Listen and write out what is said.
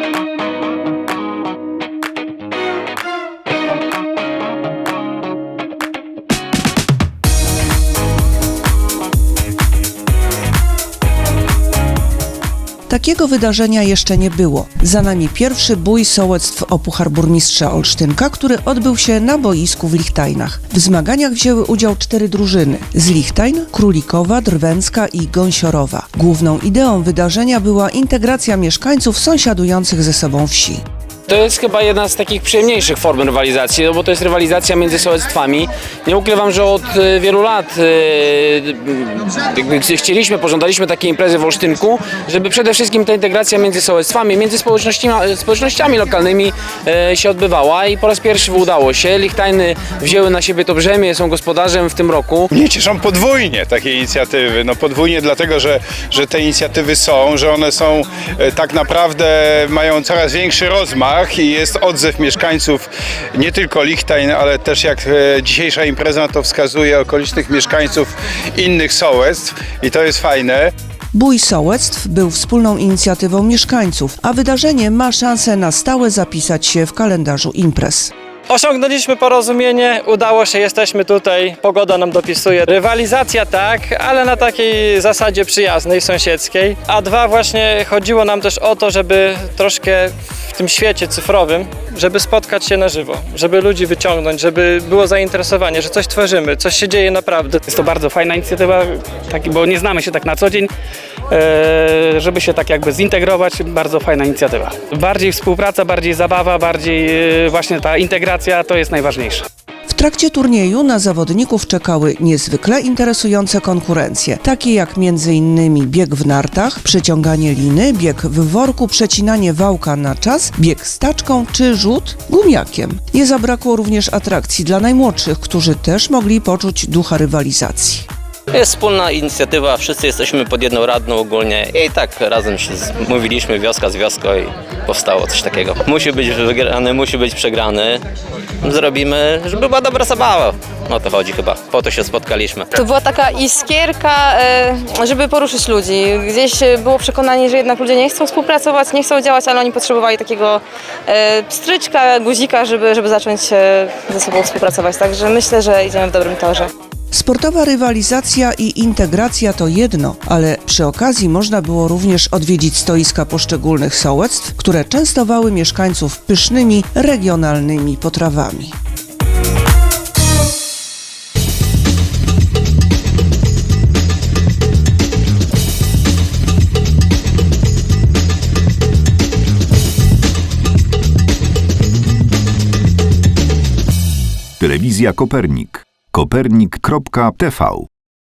Thank you. Takiego wydarzenia jeszcze nie było. Za nami pierwszy bój sołectw o Puchar Burmistrza Olsztynka, który odbył się na boisku w Lichtajnach. W zmaganiach wzięły udział cztery drużyny z Lichtajn, Królikowa, Drwęcka i Gąsiorowa. Główną ideą wydarzenia była integracja mieszkańców sąsiadujących ze sobą wsi. To jest chyba jedna z takich przyjemniejszych form rywalizacji, no bo to jest rywalizacja między sołectwami. Nie ukrywam, że od e, wielu lat e, chcieliśmy, pożądaliśmy takiej imprezy w Olsztynku, żeby przede wszystkim ta integracja między sołectwami, między społecznościami, społecznościami lokalnymi e, się odbywała i po raz pierwszy udało się. Lichtajny wzięły na siebie to brzemię, są gospodarzem w tym roku. Mnie cieszą podwójnie takie inicjatywy. No podwójnie dlatego, że, że te inicjatywy są, że one są e, tak naprawdę mają coraz większy rozmach i jest odzew mieszkańców nie tylko Lichtajn, ale też jak e, dzisiejsza impreza to wskazuje okolicznych mieszkańców innych sołectw i to jest fajne. Bój sołectw był wspólną inicjatywą mieszkańców, a wydarzenie ma szansę na stałe zapisać się w kalendarzu imprez. Osiągnęliśmy porozumienie, udało się, jesteśmy tutaj, pogoda nam dopisuje. Rywalizacja tak, ale na takiej zasadzie przyjaznej, sąsiedzkiej. A dwa, właśnie chodziło nam też o to, żeby troszkę tym świecie cyfrowym, żeby spotkać się na żywo, żeby ludzi wyciągnąć, żeby było zainteresowanie, że coś tworzymy, coś się dzieje naprawdę. Jest to bardzo fajna inicjatywa, bo nie znamy się tak na co dzień. E, żeby się tak jakby zintegrować, bardzo fajna inicjatywa. Bardziej współpraca, bardziej zabawa, bardziej e, właśnie ta integracja to jest najważniejsze. Trakcie turnieju na zawodników czekały niezwykle interesujące konkurencje, takie jak m.in. bieg w nartach, przeciąganie liny, bieg w worku, przecinanie wałka na czas, bieg staczką czy rzut gumiakiem. Nie zabrakło również atrakcji dla najmłodszych, którzy też mogli poczuć ducha rywalizacji. Jest wspólna inicjatywa, wszyscy jesteśmy pod jedną radną ogólnie i tak razem się zmówiliśmy wioska z wioską i powstało coś takiego. Musi być wygrany, musi być przegrany. Zrobimy, żeby była dobra zabawa. O to chodzi chyba, po to się spotkaliśmy. To była taka iskierka, e, żeby poruszyć ludzi. Gdzieś było przekonanie, że jednak ludzie nie chcą współpracować, nie chcą działać, ale oni potrzebowali takiego e, pstryczka, guzika, żeby, żeby zacząć ze sobą współpracować. Także myślę, że idziemy w dobrym torze. Sportowa rywalizacja i integracja to jedno, ale przy okazji można było również odwiedzić stoiska poszczególnych sołectw, które częstowały mieszkańców pysznymi, regionalnymi potrawami. Telewizja Kopernik. Kopernik.tv